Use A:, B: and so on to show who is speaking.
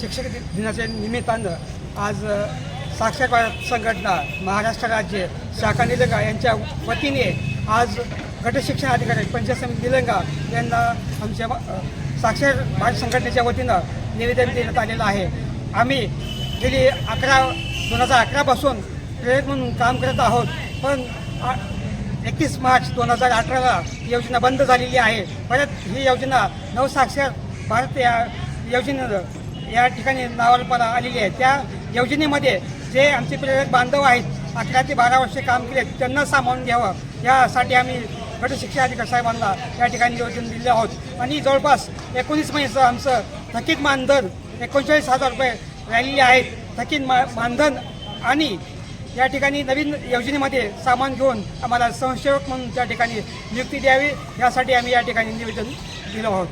A: शिक्षक दिनाच्या निमित्तानं आज साक्षर भारत संघटना महाराष्ट्र राज्य शाखा निलंगा यांच्या वतीने आज गट शिक्षण अधिकारी पंचायत समिती निलंगा यांना आमच्या साक्षर भारत संघटनेच्या वतीनं निवेदन देण्यात आलेलं आहे. आम्ही गेली अकरा दोन हजार अकरापासून प्रेरक म्हणून काम करत आहोत पण आ- एकतीस मार्च दोन हजार अठराला योजना बंद झालेली आहे. परत ही योजना नवसाक्षर भारत या योजनेनं या ठिकाणी नावालपणा आलेली आहे. त्या योजनेमध्ये जे आमचे प्रेरक बांधव आहेत अकरा ते बारा वर्षे काम केले त्यांना सामावून घ्यावं. यासाठी आम्ही गट शिक्षण अधिकारी साहेबांना या ठिकाणी योजन दिले आहोत. आणि जवळपास एकोणीस महिन्याचं आमचं थकीत मानधन एकोणचाळीस हजार रुपये राहिलेले आहेत. थकीत मा मानधन आणि या ठिकाणी नवीन योजनेमध्ये सामान घेऊन आम्हाला संसेवक म्हणून त्या ठिकाणी नियुक्ती द्यावी. यासाठी आम्ही या ठिकाणी निवेदन दिलं आहोत.